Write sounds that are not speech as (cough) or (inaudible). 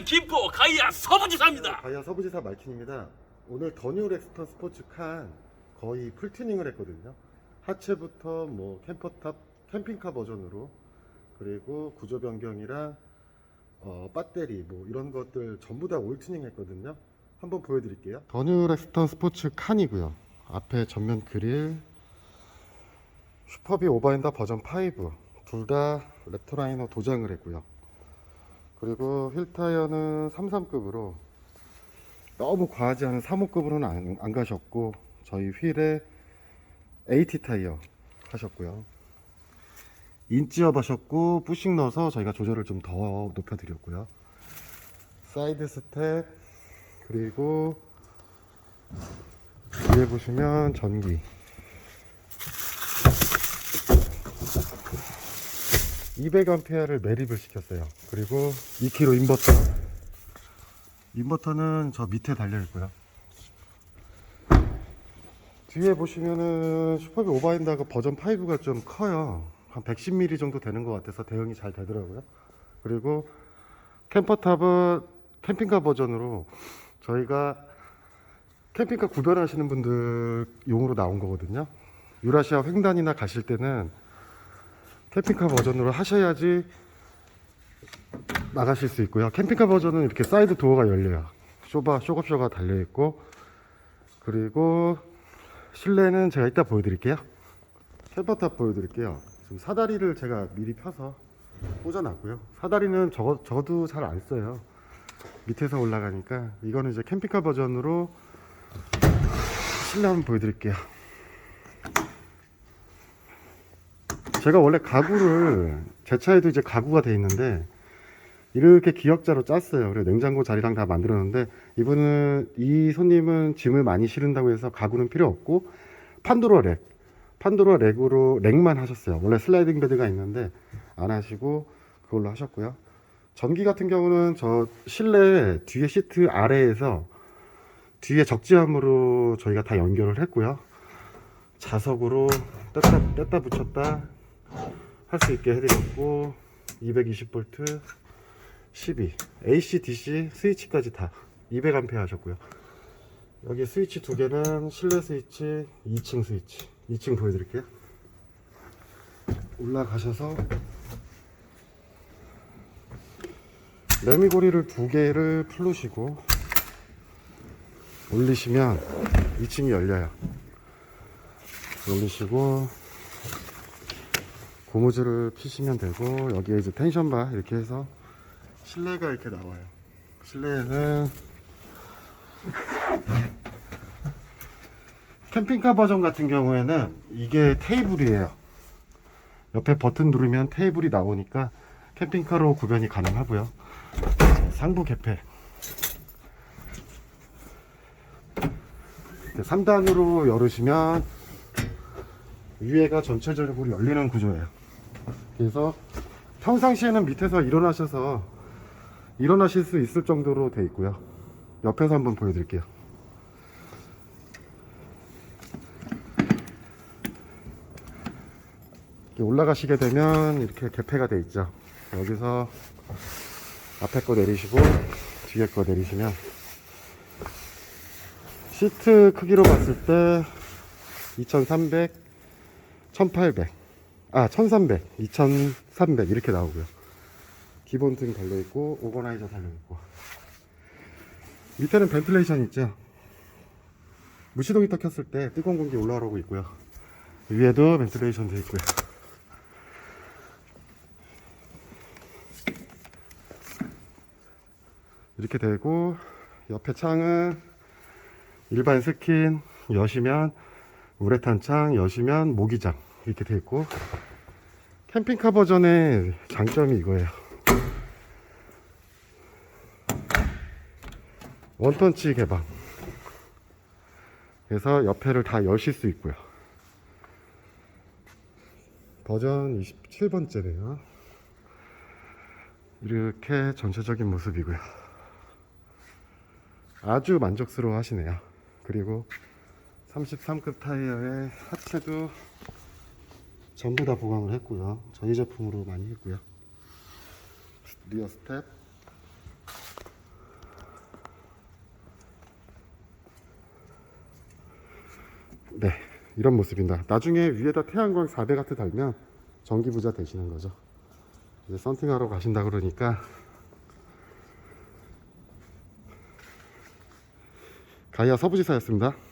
여기는 김포 가이아 서부지사입니다. 가야 서부지사 말킨입니다. 오늘 더뉴 렉스턴 스포츠 칸 거의 풀 튜닝을 했거든요. 하체부터 뭐 캠퍼탑, 캠핑카 버전으로 그리고 구조 변경이랑 어, 배터리 뭐 이런 것들 전부 다 올 튜닝 했거든요. 한번 보여드릴게요. 더뉴 렉스턴 스포츠 칸이고요. 앞에 전면 그릴, 슈퍼비 오버핸더 버전 5 둘 다 랩터라이너 도장을 했고요. 그리고 휠 타이어는 33급으로 너무 과하지 않은 3호급으로는 안, 안 가셨고 저희 휠에 AT 타이어 하셨고요. 인지업 하셨고 부싱 넣어서 저희가 조절을 좀 더 높여 드렸고요. 사이드 스텝 그리고 위에 보시면 전기 200A를 매립을 시켰어요. 그리고 2kg 인버터. 인버터는 저 밑에 달려 있고요. 뒤에 보시면은 슈퍼비 오버핸드가 버전 5가 좀 커요. 한 110mm 정도 되는 것 같아서 대응이 잘 되더라고요. 그리고 캠퍼탑은 캠핑카 버전으로 저희가 캠핑카 구별하시는 분들 용으로 나온 거거든요. 유라시아 횡단이나 가실 때는 캠핑카 버전으로 하셔야지 나가실 수 있고요. 캠핑카 버전은 이렇게 사이드 도어가 열려요. 쇼바, 쇼급쇼가 달려 있고, 그리고 실내는 제가 이따 보여드릴게요. 캠퍼탑 보여드릴게요. 지금 사다리를 제가 미리 펴서 꽂아놨고요. 사다리는 저, 저도 잘 안 써요. 밑에서 올라가니까 이거는 이제 캠핑카 버전으로 실내 한번 보여드릴게요. 제가 원래 가구를 제 차에도 이제 가구가 돼 있는데 이렇게 기역자로 짰어요. 그리고 냉장고 자리랑 다 만들었는데 이분은 이 손님은 짐을 많이 실은다고 해서 가구는 필요 없고 판도라 렉, 판도라 렉으로 렉만 하셨어요. 원래 슬라이딩 베드가 있는데 안 하시고 그걸로 하셨고요. 전기 같은 경우는 저 실내 뒤에 시트 아래에서 뒤에 적재함으로 저희가 다 연결을 했고요. 자석으로 뗐다, 뗐다 붙였다 할 수 있게 해드렸고 220V 12 AC DC 스위치까지 다 200A 하셨고요. 여기 스위치 두 개는 실내 스위치 2층 스위치. 2층 보여드릴게요. 올라가셔서 레미고리를 두 개를 풀으시고 올리시면 2층이 열려요. 올리시고 고무줄을 피시면 되고 여기에 이제 텐션바 이렇게 해서 실내가 이렇게 나와요. 실내에는 (laughs) 캠핑카 버전 같은 경우에는 이게 테이블이에요. 옆에 버튼 누르면 테이블이 나오니까 캠핑카로 구변이 가능하고요. 자, 상부 개폐. 3단으로 열으시면 위에가 전체적으로 열리는 구조예요. 그래서 평상시에는 밑에서 일어나셔서 일어나실 수 있을 정도로 돼 있고요. 옆에서 한번 보여드릴게요. 올라가시게 되면 이렇게 개폐가 돼 있죠. 여기서 앞에 거 내리시고 뒤에 거 내리시면 시트 크기로 봤을 때 2300, 1800, 아 1300, 2300 이렇게 나오고요. 기본 등 달려있고 오거나이저 달려있고 밑에는 벤틀레이션 있죠. 무시동 히터 켰을 때 뜨거운 공기 올라오고 있고요. 위에도 벤틀레이션 되어 있고요. 이렇게 되고 옆에 창은 일반 스킨 여시면 우레탄 창 여시면 모기장 이렇게 돼 있고 캠핑카 버전의 장점이 이거예요. 원턴치 개방. 그래서 옆에를 다 여실 수 있고요. 버전 27번째네요. 이렇게 전체적인 모습이고요. 아주 만족스러워 하시네요. 그리고 33급 타이어에 하체도 전부 다 보강을 했고요. 저희 제품으로 많이 했고요. 리어 스텝 네 이런 모습입니다. 나중에 위에다 태양광 400W 달면 전기부자 되시는 거죠. 이제 썬팅하러 가신다 그러니까 가이아 서부지사였습니다.